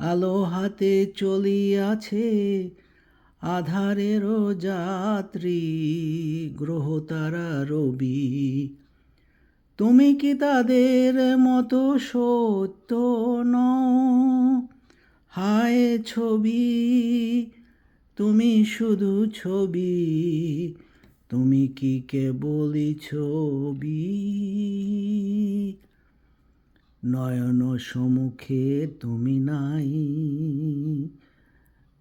আলো হাতে চলিয়াছে, আধারেরও যাত্রী, গ্রহ তারা রবি। তুমি কি তাদের মতো সত্য নও? হায় ছবি, তুমি শুধু ছবি, তুমি কি কেবলই ছবি? নয়ন সমুখে তুমি নাই।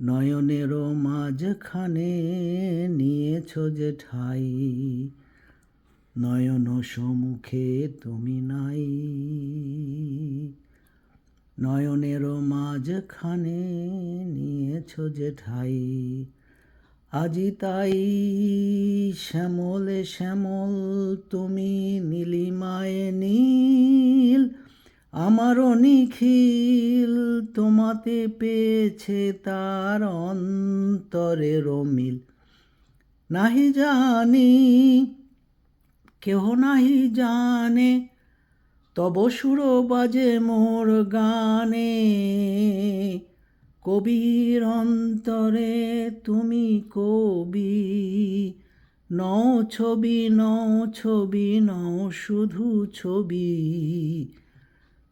নয়নেরও মাঝখানে নিয়েছ যে ঠাই। নয়ন সমুখে তুমি নাই। নয়নেরও মাঝখানে নিয়েছ যে ঠাই। আজি তাই শ্যামলে শ্যামল তুমি নীল আমারও নিখিল তোমাতে পেয়েছে তার অন্তরের মিল নাহি জানি, কেহ নাহি জানে, তব সুর বাজে মোর গানে। কবির অন্তরে তুমি কবি, নও ছবি নও ছবি, নও শুধু ছবি।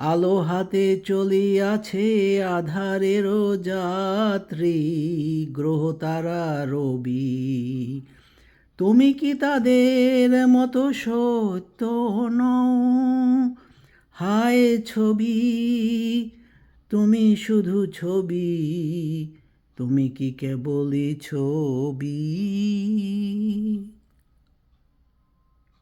আলো হাতে চলিয়াছে আধারেরও যাত্রী, গ্রহ তারা রবি। তুমি কি তাদের মতো সত্য নও? হায় ছবি, তুমি শুধু ছবি, তুমি কি কেবলই ছবি?